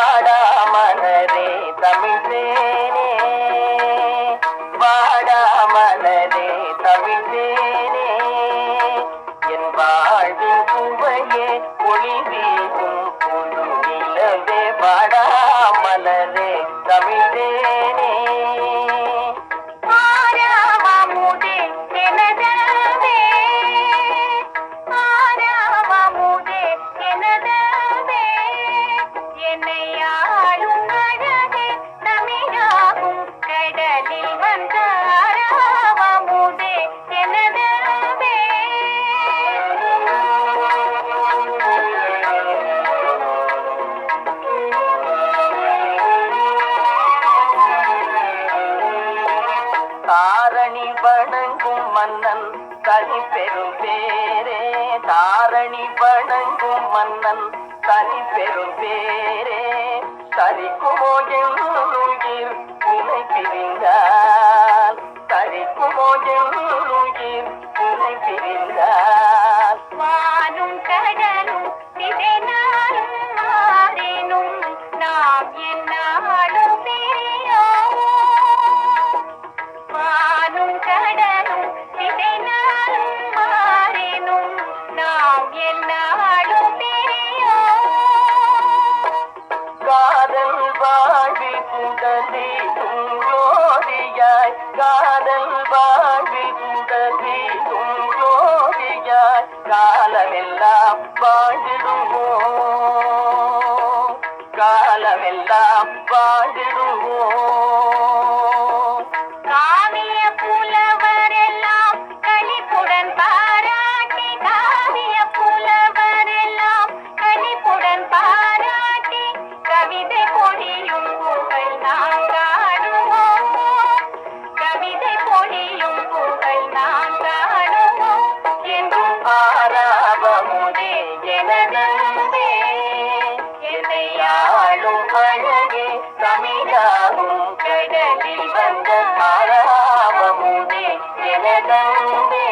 வாடா மனதே தமிழ்தேனே வாடா மனதே தமிழ்தேனே என் வாழ்வின் சுவையே ஒளி வீசும் புது நிலவே என்னை தாரணி வணங்கும் மன்னன் தனி பெரும் பேரே. தாரணி வணங்கும் மன்னன் தனி பெரும் பேரே. சரிக்குமோ துணை பிரிந்தால் தரிக்குமோ என்னுயிர் காதல் ஜோதியாய் காலமெல்லாம் வாழ்ந்திடுவோம் காலமெல்லாம் வாழ்ந்திடுவோம் எனதே என்னை யாழும் அழகே தமிழாகும் கடலில் வந்த ஆராவமுதே எனதம்பே